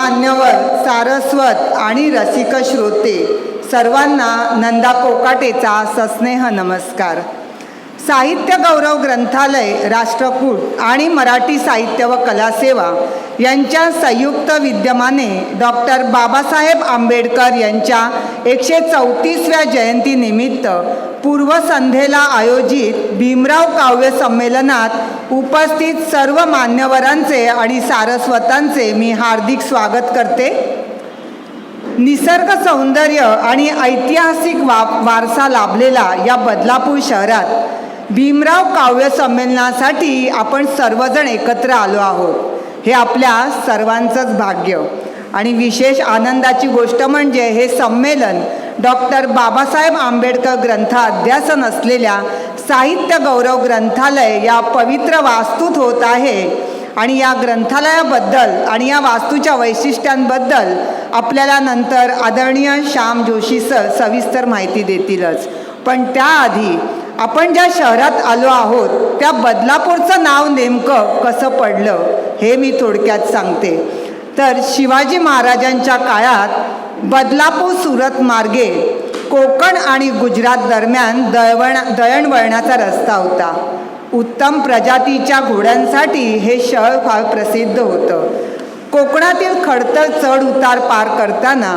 मान्यवर सारस्वत आणि रसिक श्रोते सर्वांना नंदा कोकाटेचा सस्नेह नमस्कार. साहित्य गौरव ग्रंथालय राष्ट्रकूट आणि मराठी साहित्य व कला सेवा यांच्या संयुक्त विद्यमाने डॉक्टर बाबासाहेब आंबेडकर यांच्या एकशे चौतीसव्या जयंतीनिमित्त पूर्वसंध्येला आयोजित भीमराव काव्य संमेलनात उपस्थित सर्व मान्यवरांचे आणि सारस्वतांचे मी हार्दिक स्वागत करते. निसर्ग सौंदर्य आणि ऐतिहासिक वा वारसा लाभलेला या बदलापूर शहरात भीमराव काव्य संमेलनासाठी आपण सर्वजण एकत्र आलो आहोत. हे आपल्या सर्वांचंच भाग्य. आणि विशेष आनंदाची गोष्ट म्हणजे हे संमेलन डॉक्टर बाबासाहेब आंबेडकर ग्रंथ अध्यासन असलेल्या साहित्य गौरव ग्रंथालय या पवित्र वास्तूत होत आहे. आणि या ग्रंथालयाबद्दल आणि या वास्तूच्या वैशिष्ट्यांबद्दल आपल्याला नंतर आदरणीय श्याम जोशी सर सविस्तर माहिती देतीलच. पण त्याआधी आपण ज्या शहरात आलो आहोत त्या बदलापूरचं नाव नेमकं कसं पडलं हे मी थोडक्यात सांगते. तर शिवाजी महाराजांच्या काळात बदलापूर सुरत मार्गे कोकण आणि गुजरात दरम्यान दळवण दळणवळणाचा रस्ता होता. उत्तम प्रजातीच्या घोड्यांसाठी हे शहर फार प्रसिद्ध होतं. कोकणातील खडतर चढ उतार पार करताना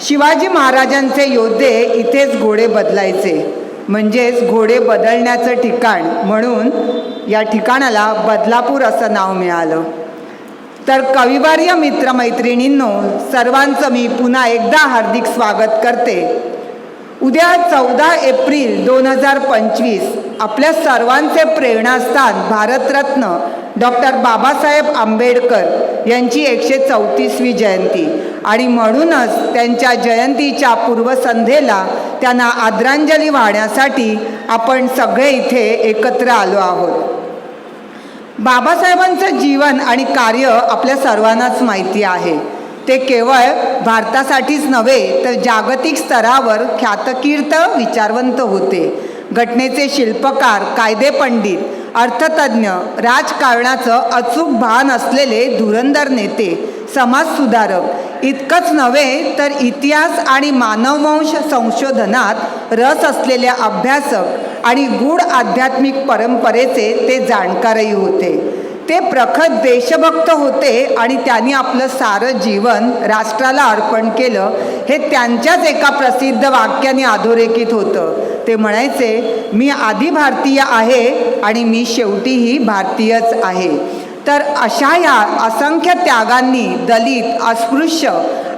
शिवाजी महाराजांचे योद्धे इथेच घोडे बदलायचे. म्हणजेच घोडे बदलण्याचं ठिकाण म्हणून या ठिकाणाला बदलापूर असं नाव मिळालं. तर कविवार्य मित्रमैत्रिणींनो सर्वांचं मी पुन्हा एकदा हार्दिक स्वागत करते. उद्या चौदा एप्रिल दोन हजार पंचवीस आपल्या सर्वांचे प्रेरणास्थान भारतरत्न डॉक्टर बाबासाहेब आंबेडकर यांची एकशे चौतीसवी जयंती. आणि म्हणूनच त्यांच्या जयंतीच्या पूर्वसंध्येला त्यांना आदरांजली वाहण्यासाठी आपण सगळे इथे एकत्र आलो आहोत. बाबासाहेबांचं जीवन आणि कार्य आपल्या सर्वांनाच माहिती आहे. ते केवळ भारतासाठीच नव्हे तर जागतिक स्तरावर ख्यातकीर्त विचारवंत होते. घटनेचे शिल्पकार कायदेपंडित अर्थतज्ज्ञ राजकारणाचं अचूक भान असलेले धुरंधर नेते समाजसुधारक इतकंच नव्हे तर इतिहास आणि मानववंश संशोधनात रस असलेल्या अभ्यासक आणि गूढ आध्यात्मिक परंपरेचे ते जाणकारही होते. ते प्रखर देशभक्त होते आणि त्यांनी आपलं सारं जीवन राष्ट्राला अर्पण केलं. हे त्यांच्याच एका प्रसिद्ध वाक्याने अधोरेखित होतं. ते म्हणायचे मी आधी भारतीय आहे आणि मी शेवटीही भारतीयच आहे. तर अशा या असंख्य त्यागांनी दलित अस्पृश्य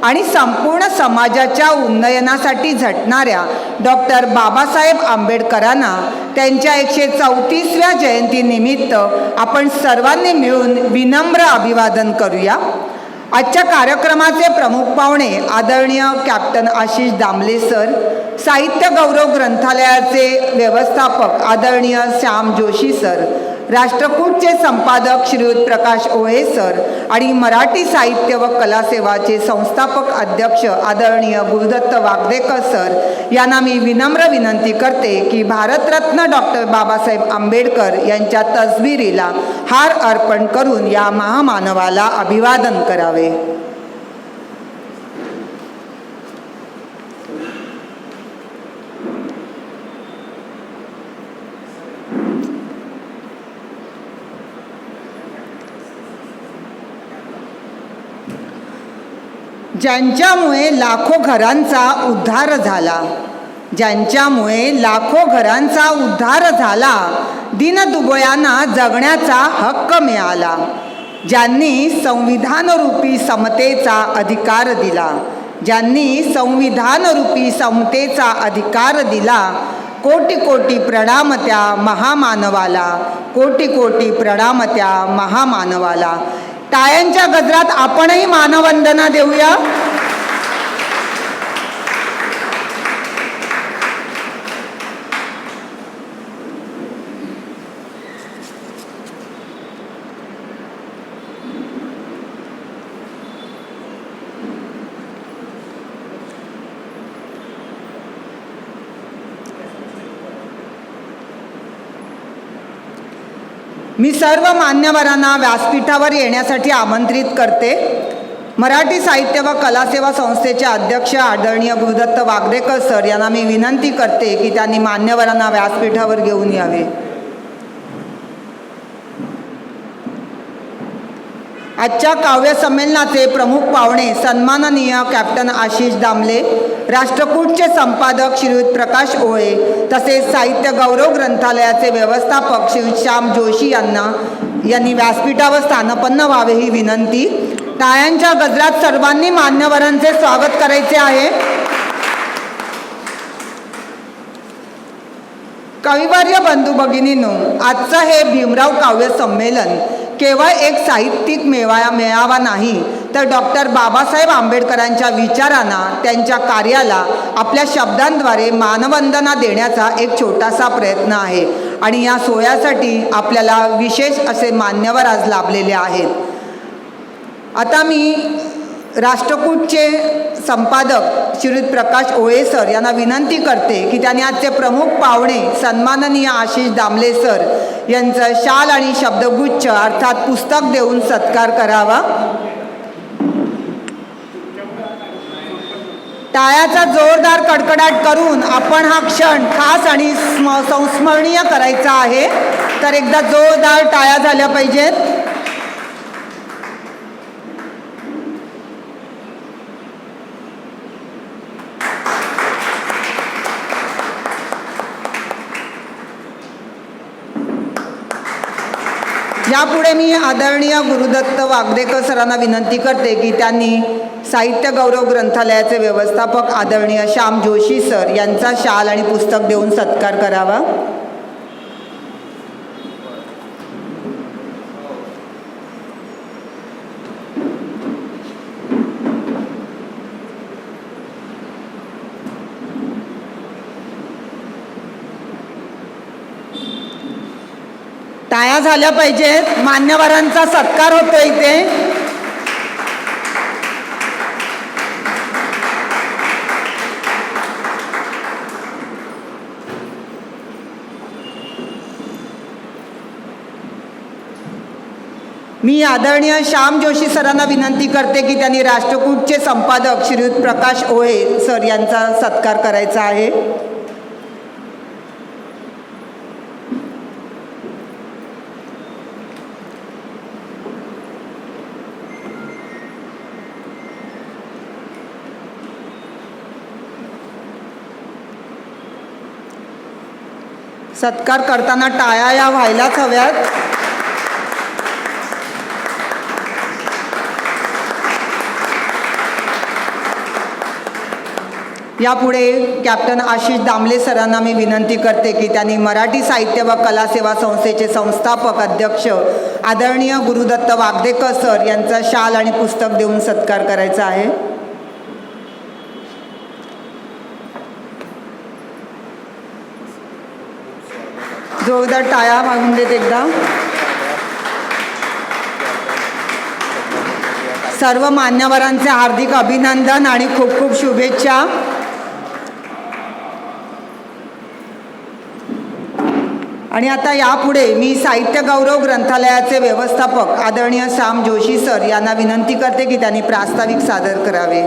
आणि संपूर्ण समाजाच्या उन्नयनासाठी झटणाऱ्या डॉक्टर बाबासाहेब आंबेडकरांना त्यांच्या एकशे चौतीसव्या जयंतीनिमित्त आपण सर्वांनी मिळून विनम्र अभिवादन करूया. आजच्या कार्यक्रमाचे प्रमुख पाहुणे आदरणीय कॅप्टन आशिष दामले सर साहित्य गौरव ग्रंथालयाचे व्यवस्थापक आदरणीय श्याम जोशी सर राष्ट्रकूटचे संपादक श्रीयुत प्रकाश ओहे सर आणि मराठी साहित्य व कला सेवाचे संस्थापक अध्यक्ष आदरणीय गुरुदत्त वागदेकर सर यांना मी विनम्र विनंती करते की भारतरत्न डॉक्टर बाबासाहेब आंबेडकर यांच्या तसबिरीला हार अर्पण करून या महामानवाला अभिवादन करावे. ज्यांच्यामुळे लाखो घरांचा उद्धार झाला ज्यांच्यामुळे लाखो घरांचा उद्धार झाला दिनदुबळ्यांना जगण्याचा हक्क मिळाला ज्यांनी संविधानरूपी समतेचा अधिकार दिला ज्यांनी संविधानरूपी समतेचा अधिकार दिला कोटी कोटी प्रणाम त्या महामानवाला कोटी कोटी प्रणाम त्या महामानवाला. टाळ्यांच्या गजरात आपणही मानवंदना देऊया. मी सर्व मान्यवरांना व्यासपीठावर येण्यासाठी आमंत्रित करते. मराठी साहित्य व कला सेवा संस्थेचे अध्यक्ष आदरणीय गुरुदत्त वागदेकर सर यांना मी विनंती करते की त्यांनी मान्यवरांना व्यासपीठावर घेऊन यावे. आजच्या काव्यसंमेलनाचे प्रमुख पाहुणे सन्माननीय कॅप्टन आशिष दामले राष्ट्रकूटचे संपादक श्रीयुत प्रकाश ओळे तसेच साहित्य गौरव ग्रंथालयाचे व्यवस्थापक श्रीश्याम श्याम जोशी यांना यांनी व्यासपीठावर स्थानपन्न व्हावे ही विनंती. टाळ्यांच्या गजरात सर्वांनी मान्यवरांचे स्वागत करायचे आहे. कविवार्य बंधू भगिनींनो आजचं हे भीमराव काव्य संमेलन केवळ एक साहित्यिक मेवा मेळावा नाही तर डॉक्टर बाबासाहेब आंबेडकरांच्या विचारांना त्यांच्या कार्याला आपल्या शब्दांद्वारे मानवंदना देण्याचा एक छोटासा प्रयत्न आहे. आणि या सोहळ्यासाठी आपल्याला विशेष असे मान्यवर आज लाभलेले आहेत. आता मी राष्ट्रकूटचे संपादक श्रीयुत प्रकाश ओळेसर यांना विनंती करते की त्यांनी आजचे प्रमुख पाहुणे सन्माननीय आशिष दामले सर यांचं शाल आणि शब्दगुच्छ अर्थात पुस्तक देऊन सत्कार करावा. टाळ्याचा जोरदार कडकडाट करून आपण हा क्षण खास आणि स्म संस्मरणीय करायचा आहे. तर एकदा जोरदार टाळ्या झाल्या पाहिजेत. यापुढे मी आदरणीय गुरुदत्त वागदेकर सरांना विनंती करते की त्यांनी साहित्य गौरव ग्रंथालयाचे व्यवस्थापक आदरणीय श्याम जोशी सर यांचा शाल आणि पुस्तक देऊन सत्कार करावा टाळ्या झाल्या पाहिजेत. मान्यवरांचा सत्कार होतो इथे. मी आदरणीय श्याम जोशी सरांना विनंती करते की त्यांनी राष्ट्रकूटचे संपादक श्रीयुत प्रकाश ओहे सर यांचा सत्कार करायचा आहे. सत्कार करताना टाळ्या या व्हायलाच हव्यात. यापुढे कॅप्टन आशिष दामले सरांना मी विनंती करते की त्यांनी मराठी साहित्य व कला सेवा संस्थेचे संस्थापक अध्यक्ष आदरणीय गुरुदत्त वागदेकर सर यांचा शाल आणि पुस्तक देऊन सत्कार करायचा आहे. जोरदार टाळ्या मागून देत एकदा. सर्व मान्यवरांचे हार्दिक अभिनंदन आणि खूप खूप शुभेच्छा. आणि आता यापुढे मी साहित्य गौरव ग्रंथालयाचे व्यवस्थापक आदरणीय श्याम जोशी सर यांना विनंती करते की त्यांनी प्रास्ताविक सादर करावे.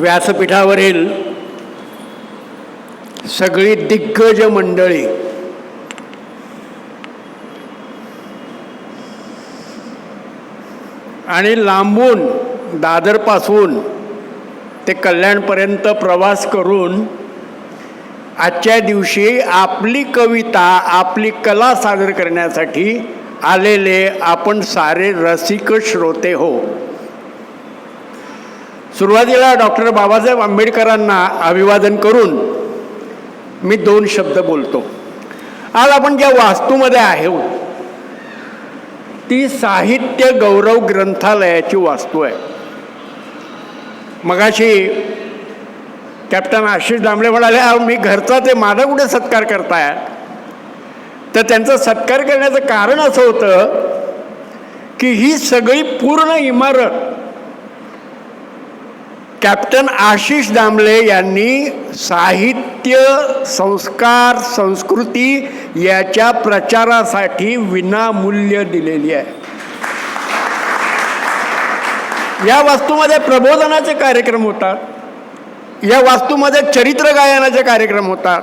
व्यासपीठावरील सगळी दिग्गज मंडळी आणि लांबून दादरपासून ते कल्याणपर्यंत प्रवास करून आजच्या दिवशी आपली कविता आपली कला सादर करण्यासाठी आलेले आपण सारे रसिक श्रोते हो. सुरुवातीला डॉक्टर बाबासाहेब आंबेडकरांना अभिवादन करून मी दोन शब्द बोलतो. आज आपण ज्या वास्तूमध्ये आहोत ती साहित्य गौरव ग्रंथालयाची वास्तू आहे. मगाशी कॅप्टन आशिष दामले म्हणाले "अहो, मी घरचा ते माझा कुठे सत्कार करताय? तर त्यांचा सत्कार करण्याचं कारण असं होतं की ही सगळी पूर्ण इमारत कॅप्टन आशिष दामले यांनी साहित्य संस्कार संस्कृती याच्या प्रचारासाठी विनामूल्य दिलेली आहे. या वास्तूमध्ये प्रबोधनाचे कार्यक्रम होतात. या वास्तूमध्ये चरित्र गायनाचे कार्यक्रम होतात.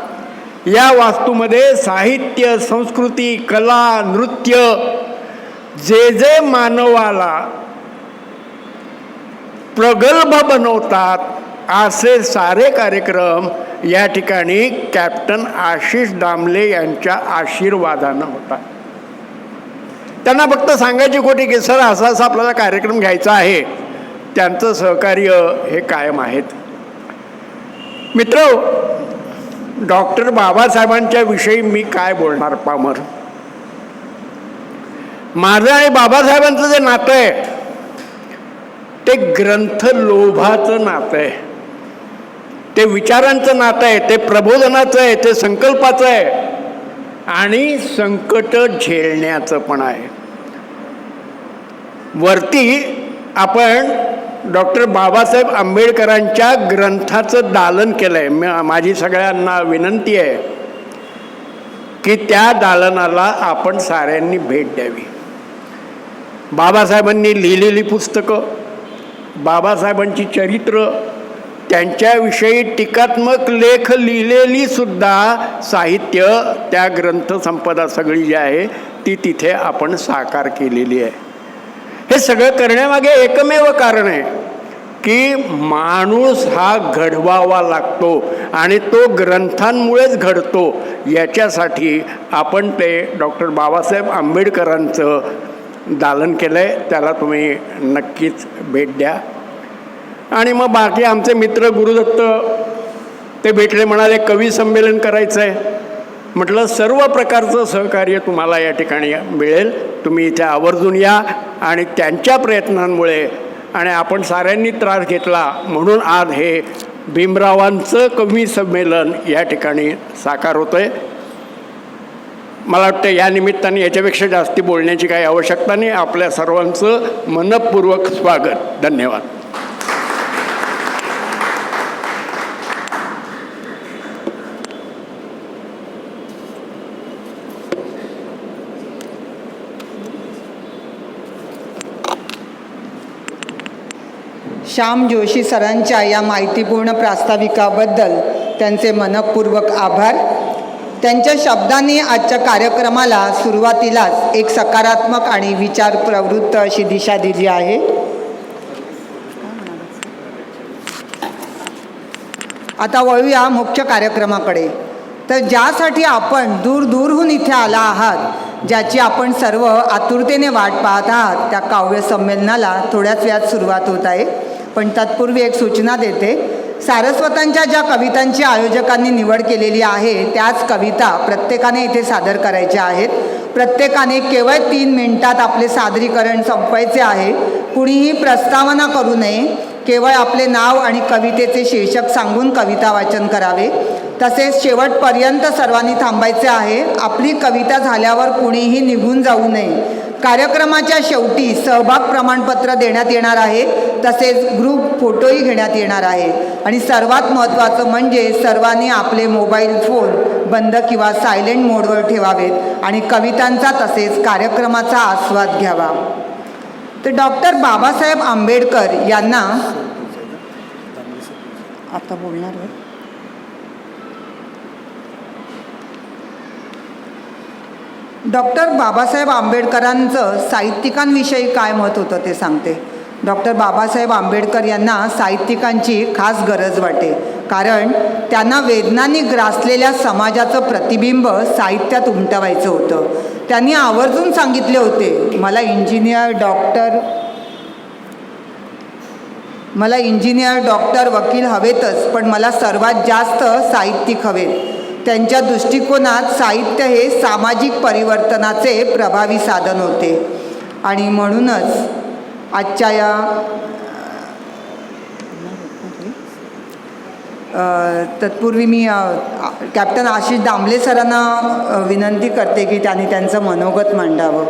या वास्तूमध्ये साहित्य संस्कृती कला नृत्य जे जे मानवाला प्रगल्भ बनवतात असे सारे कार्यक्रम या ठिकाणी कॅप्टन आशिष दामले यांच्या आशीर्वादानं होतात. त्यांना फक्त सांगायची खोटी की सर असा असा आपल्याला कार्यक्रम घ्यायचा आहे. त्यांचं सहकार्य हे कायम आहेत. मित्र डॉक्टर बाबासाहेबांच्या विषयी मी काय बोलणार पामर? माझं आणि बाबासाहेबांचं जे नातं आहे ते ग्रंथ लोभाचं नातं आहे. ते विचारांचं नातं आहे ते प्रबोधनाचं आहे ते संकल्पाचं आहे. आणि संकट झेलण्याचं पण आहे. वरती आपण डॉक्टर बाबासाहेब आंबेडकरांच्या ग्रंथाचं दालन केलं आहे माझी सगळ्यांना विनंती आहे की त्या दालनाला आपण साऱ्यांनी भेट द्यावी. बाबासाहेबांनी लिहिलेली पुस्तकं बाबासाहेबांची चरित्र त्यांच्याविषयी टीकात्मक लेख लिहिलेली सुद्धा साहित्य त्या ग्रंथसंपदा सगळी जी आहे ती तिथे आपण साकार केलेली आहे. हे सगळं करण्यामागे एकमेव कारण आहे की माणूस हा घडवावा लागतो आणि तो ग्रंथांमुळेच घडतो याच्यासाठी आपण ते डॉक्टर बाबासाहेब आंबेडकरांचं दालन केलं आहे त्याला तुम्ही नक्कीच भेट द्या. आणि मग बाकी आमचे मित्र गुरुदत्त ते भेटले म्हणाले कवी संमेलन करायचं आहे म्हटलं सर्व प्रकारचं सहकार्य तुम्हाला या ठिकाणी मिळेल. तुम्ही इथे आवर्जून या आणि त्यांच्या प्रयत्नांमुळे आणि आपण साऱ्यांनी त्रास घेतला म्हणून आज हे भीमरावांचं कवी संमेलन या ठिकाणी साकार होतं आहे मला वाटतं या निमित्ताने याच्यापेक्षा जास्ती बोलण्याची काही आवश्यकता नाही. आपल्या सर्वांचं मनपूर्वक स्वागत. धन्यवाद. श्याम जोशी सरांच्या या माहितीपूर्ण प्रास्ताविकाबद्दल त्यांचे मनपूर्वक आभार. त्यांच्या शब्दांनी आजच्या कार्यक्रमाला सुरुवातीलाच एक सकारात्मक आणि विचार प्रवृत्त अशी दिशा दिली आहे. आता वळूया मुख्य कार्यक्रमाकडे. तर ज्यासाठी आपण दूर दूरहून इथे आला आहात ज्याची आपण सर्व आतुरतेने वाट पाहत आहात त्या काव्य संमेलनाला थोड्याच वेळात सुरुवात होत आहे. पण तत्पूर्वी एक सूचना देते सारस्वतांच्या ज्या कवितांची आयोजकांनी निवड केलेली आहे त्याच कविता प्रत्येकाने इथे सादर करायच्या आहेत. प्रत्येकाने केवळ तीन मिनिटात आपले सादरीकरण संपवायचे आहे. कुणीही प्रस्तावना करू नये. केवळ आपले नाव आणि कवितेचे शीर्षक सांगून कविता वाचन करावे. तसेच शेवटपर्यंत सर्वांनी थांबायचे आहे. आपली कविता झाल्यावर कुणीही निघून जाऊ नये. कार्यक्रमाच्या शेवटी सहभाग प्रमाणपत्र देण्यात येणार आहे तसेच ग्रुप फोटोही घेण्यात येणार आहे. आणि सर्वात महत्त्वाचं म्हणजे सर्वांनी आपले मोबाईल फोन बंद किंवा सायलेंट मोडवर ठेवावेत आणि कवितांचा तसेच कार्यक्रमाचा आस्वाद घ्यावा. तर डॉक्टर बाबासाहेब आंबेडकर यांना आता बोलणार डॉक्टर बाबासाहेब आंबेडकरांचं साहित्यिकांविषयी काय मत होतं ते सांगते. डॉक्टर बाबासाहेब आंबेडकर यांना साहित्यिकांची खास गरज वाटे. कारण त्यांना वेदनांनी ग्रासलेल्या समाजाचं प्रतिबिंब साहित्यात उमटवायचं होतं. त्यांनी आवर्जून सांगितले होते मला इंजिनियर डॉक्टर मला इंजिनियर डॉक्टर वकील हवेतच पण मला सर्वात जास्त साहित्यिक हवेत त्यांच्या दृष्टिकोनात साहित्य हे सामाजिक परिवर्तनाचे प्रभावी साधन होते. आणि म्हणूनच आजच्या या तत्पूर्वी मी कॅप्टन आशिष दामले सरांना विनंती करते की त्यांनी त्यांचं मनोगत मांडावं.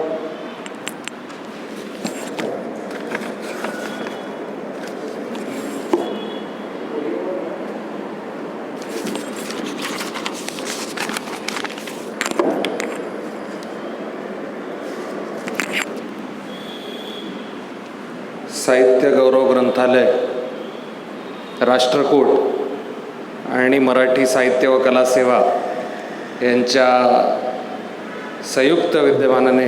साहित्य गौरव ग्रंथालय राष्ट्रकूट आणि मराठी साहित्य व कला सेवा यांच्या संयुक्त विद्यमानाने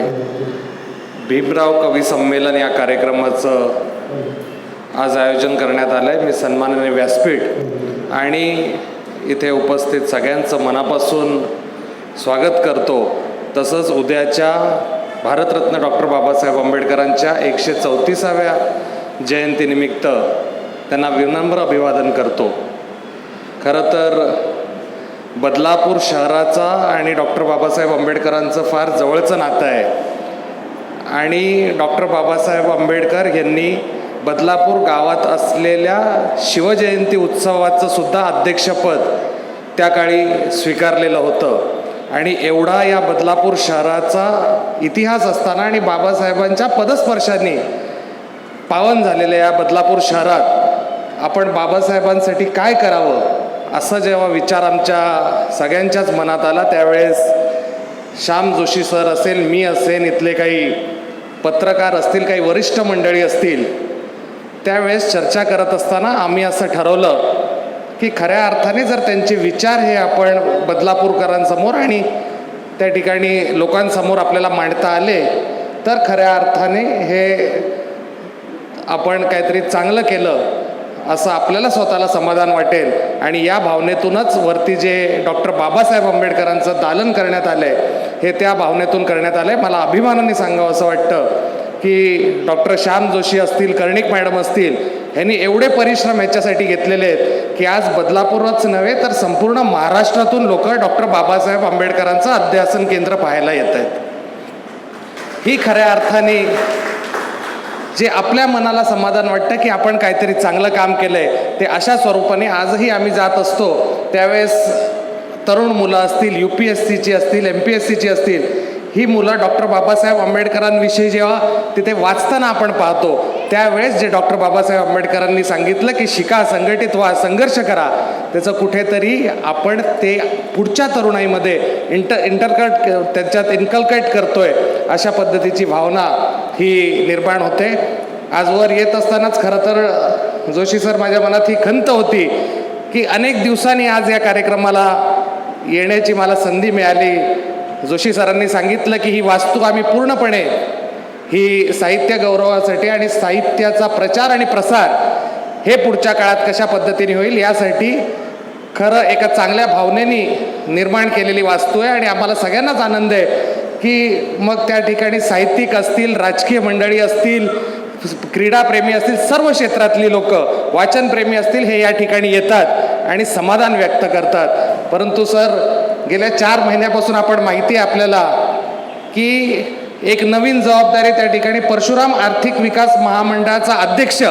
भीमराव कवी संमेलन या कार्यक्रमाचं आज आयोजन करण्यात आलं आहे मी सन्मानाने व्यासपीठ आणि इथे उपस्थित सगळ्यांचं मनापासून स्वागत करतो. तसंच उद्याच्या भारतरत्न डॉक्टर बाबासाहेब आंबेडकरांच्या एकशे चौतीसाव्या जयंतीनिमित्त त्यांना विनम्र अभिवादन करतो. खरं तर बदलापूर शहराचा आणि डॉक्टर बाबासाहेब आंबेडकरांचं फार जवळचं नातं आहे. आणि डॉक्टर बाबासाहेब आंबेडकर यांनी बदलापूर गावात असलेल्या शिवजयंती उत्सवाचं सुद्धा अध्यक्षपद त्या काळी स्वीकारलेलं होतं. आणि एवढा या बदलापूर शहराचा इतिहास असताना आणि बाबासाहेबांच्या पदस्पर्शाने पावन झालेल्या या बदलापूर शहरात आपण बाबासाहेबांसाठी काय करावं असं जेव्हा विचार आमच्या सगळ्यांच्याच मनात आला त्यावेळेस श्याम जोशी सर असेल मी असेल इथले काही पत्रकार असतील काही वरिष्ठ मंडळी असतील त्यावेळेस चर्चा करत असताना आम्ही असं ठरवलं की खऱ्या अर्थाने जर त्यांचे विचार हे आपण बदलापूरकरांसमोर आणि त्या ठिकाणी लोकांसमोर आपल्याला मांडता आले तर खऱ्या अर्थाने हे आपण काहीतरी चांगलं केलं असं आपल्याला स्वतःला समाधान वाटेल. आणि या भावनेतूनच वरती जे डॉक्टर बाबासाहेब आंबेडकरांचं दालन करण्यात आलं आहे हे त्या भावनेतून करण्यात आलं आहे मला अभिमानाने सांगावं असं वाटतं की डॉक्टर श्याम जोशी असतील कर्णिक मॅडम असतील यांनी एवढे परिश्रम ह्याच्यासाठी घेतलेले आहेत की आज बदलापूरच नव्हे तर संपूर्ण महाराष्ट्रातून लोक डॉक्टर बाबासाहेब आंबेडकरांचं अध्यासन केंद्र पाहायला येत आहेत. ही खऱ्या अर्थाने जे आपल्या मनाला समाधान वाटतं की आपण काहीतरी चांगलं काम केलं आहे ते अशा स्वरूपाने आजही आम्ही जात असतो. त्यावेळेस तरुण मुलं असतील यू पी एस सीची असतील एम पी एस सीची असतील ही मुलं डॉक्टर बाबासाहेब आंबेडकरांविषयी जेव्हा तिथे वाचताना आपण पाहतो त्यावेळेस जे डॉक्टर बाबासाहेब आंबेडकरांनी सांगितलं की शिका संघटित व्हा संघर्ष करा त्याचं कुठेतरी आपण ते पुढच्या तरुणाईमध्ये इंटर इंटरकट त्याच्यात इन्कल्केट करतोय अशा पद्धतीची भावना ही निर्माण होते. आजवर येत असतानाच खरं तर जोशी सर माझ्या मनात ही खंत होती की अनेक दिवसांनी आज या कार्यक्रमाला येण्याची मला संधी मिळाली. जोशी सरांनी सांगितलं की ही वास्तू आम्ही पूर्णपणे ही साहित्य गौरवासाठी आणि साहित्याचा प्रचार आणि प्रसार हे पुढच्या काळात कशा पद्धतीने होईल यासाठी खरं एका चांगल्या भावनेनी निर्माण केलेली वास्तू आहे आणि आम्हाला सगळ्यांनाच आनंद आहे. की मग त्या ठिकाणी साहित्यिक असतील राजकीय मंडळी असतील क्रीडाप्रेमी असतील सर्व क्षेत्रातली लोक वाचनप्रेमी असतील हे या ठिकाणी येतात आणि समाधान व्यक्त करतात. परंतु सर गेल्या चार महिन्यापासून आपण माहिती आहे आपल्याला की एक नवीन जबाबदारी त्या ठिकाणी परशुराम आर्थिक विकास महामंडळाचा अध्यक्ष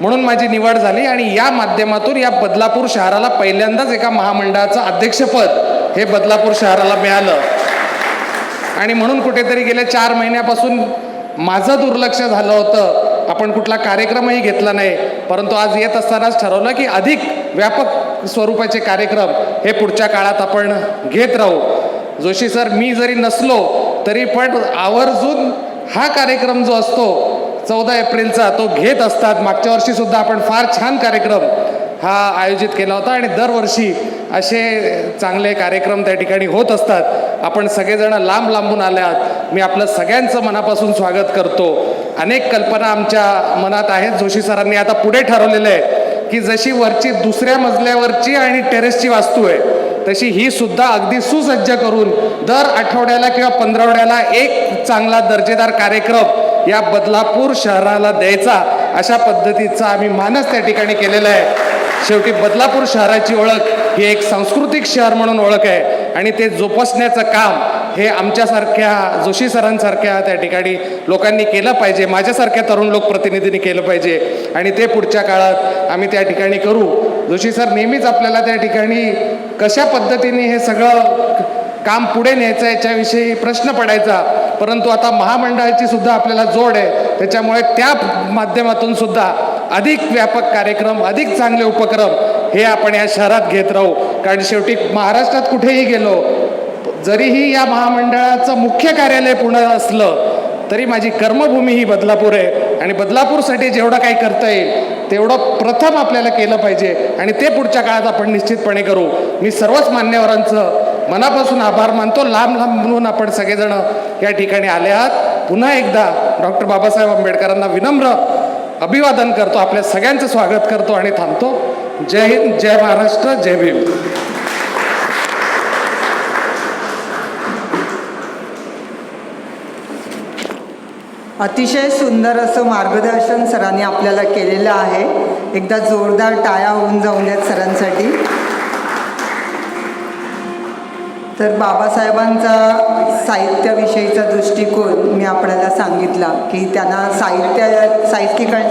म्हणून माझी निवड झाली आणि या माध्यमातून या बदलापूर शहराला पहिल्यांदाच एका महामंडळाचं अध्यक्षपद हे बदलापूर शहराला मिळालं. आणि म्हणून कुठेतरी गेल्या चार महिन्यापासून माझं दुर्लक्ष झालं होतं. आपण कुठला कार्यक्रमही घेतला नाही. परंतु आज येत असतानाच ठरवलं की अधिक व्यापक स्वरूपाचे कार्यक्रम हे पुढच्या काळात आपण घेत राहू. जोशी सर मी जरी नसलो तरी पण आवर्जून हा कार्यक्रम जो असतो चौदा एप्रिलचा तो घेत असतात. मागच्या वर्षीसुद्धा आपण फार छान कार्यक्रम हा आयोजित केला होता आणि दरवर्षी असे चांगले कार्यक्रम त्या ठिकाणी होत असतात. आपण सगळेजण लांब लांबून आल्यात. मी आपलं सगळ्यांचं मनापासून स्वागत करतो. अनेक कल्पना आमच्या मनात आहेत. जोशी सरांनी आता पुढे ठरवलेलं आहे की जशी वरची दुसऱ्या मजल्यावरची आणि टेरेसची वास्तू आहे तशी ही सुद्धा अगदी सुसज्ज करून दर आठवड्याला किंवा पंधरवड्याला एक चांगला दर्जेदार कार्यक्रम या बदलापूर शहराला द्यायचा अशा पद्धतीचा आम्ही मानस त्या ठिकाणी केलेला आहे. शेवटी बदलापूर शहराची ओळख ही एक सांस्कृतिक शहर म्हणून ओळख आहे. आणि ते जोपासण्याचं काम हे आमच्यासारख्या जोशी सरांसारख्या त्या ठिकाणी लोकांनी केलं पाहिजे. माझ्यासारख्या तरुण लोकप्रतिनिधींनी केलं पाहिजे. आणि ते पुढच्या काळात आम्ही त्या ठिकाणी करू. जोशी सर नेहमीच आपल्याला त्या ठिकाणी कशा पद्धतीने हे सगळं काम पुढे न्यायचं याच्याविषयी प्रश्न पडायचा. परंतु आता महामंडळाची सुद्धा आपल्याला जोड आहे. त्याच्यामुळे त्या माध्यमातून सुद्धा अधिक व्यापक कार्यक्रम अधिक चांगले उपक्रम हे आपण या शहरात घेत राहू. कारण शेवटी महाराष्ट्रात कुठेही गेलो जरीही या महामंडळाचं मुख्य कार्यालय पुणे असलं तरी माझी कर्मभूमी ही बदलापूर आहे. आणि बदलापूरसाठी जेवढं काही करता येईल तेवढं प्रथम आपल्याला केलं पाहिजे. आणि ते पुढच्या काळात आपण निश्चितपणे करू. मी सर्वच मान्यवरांचं मनापासून आभार मानतो. लांब लांब म्हणून आपण सगळेजण या ठिकाणी आले आहात. पुन्हा एकदा डॉक्टर बाबासाहेब आंबेडकरांना विनम्र अभिवादन करतो आपल्या सगळ्यांचं स्वागत करतो आणि थांबतो. जय हिंद जय महाराष्ट्र जय भीम. अतिशय सुंदर असं मार्गदर्शन सरांनी आपल्याला केलेलं आहे. एकदा जोरदार टाया होऊन जाऊन द्यात सरांसाठी. तर बाबासाहेबांचा साहित्याविषयीचा दृष्टिकोन मी आपल्याला सांगितला की त्यांना साहित्य साहित्यिकां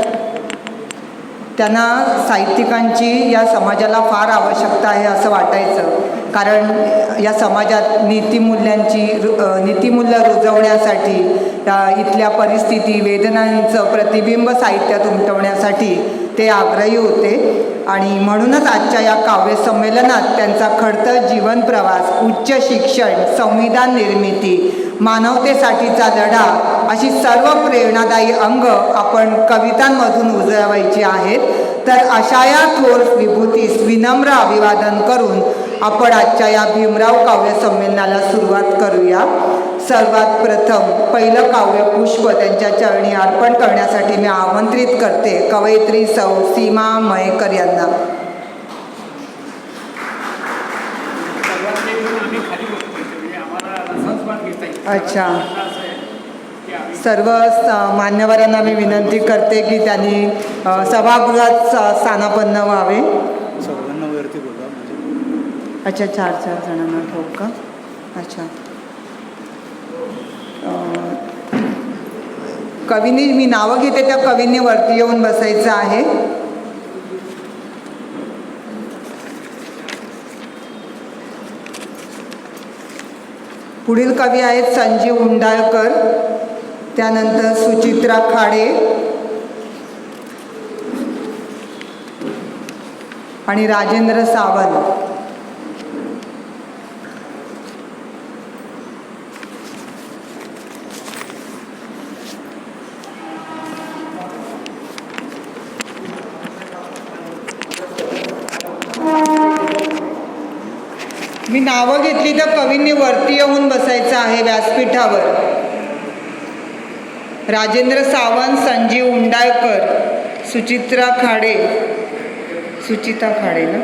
त्यांना साहित्यिकांची या समाजाला फार आवश्यकता आहे असं वाटायचं. कारण या समाजात नीतिमूल्यांची रु- नीतिमूल्य रुजवण्यासाठी इथल्या परिस्थिती वेदनांचं प्रतिबिंब साहित्यात उमटवण्यासाठी ते आग्रही होते. आणि म्हणूनच आजच्या या काव्यसंमेलनात त्यांचा खडतर जीवन प्रवास उच्च शिक्षण संविधान निर्मिती मानवतेसाठीचा लढा अशी सर्व प्रेरणादायी अंग आपण कवितांमधून उजळवायची आहेत. तर अशा या थोर विभूतीस विनम्र अभिवादन करून आपण आजच्या या भीमराव काव्य संमेलनाला सुरुवात करूया. सर्वात प्रथम पहिलं काव्य पुष्प त्यांच्या चरणी अर्पण करण्यासाठी मी आमंत्रित करते. कवयित्री सौ सीमा मयेकर यांना. अच्छा. सर्व मान्यवरांना मी विनंती करते की त्यांनी सभागृहात स्थानापन्न व्हावे. म्हणजे. अच्छा चार चार जणांना ठेवू का? अच्छा. कवींनी मी नावं घेते त्या कवींनी वरती येऊन बसायचं आहे. पुढील कवी आहेत संजीव उंडाळकर त्यानंतर सुचित्रा खाडे आणि राजेंद्र सावंत. नावं घेतली तर कवींनी वरती येऊन बसायचं आहे व्यासपीठावर. राजेंद्र सावंत संजीव उंडाळकर सुचित्रा खाडे. सुचिता खाडे ना?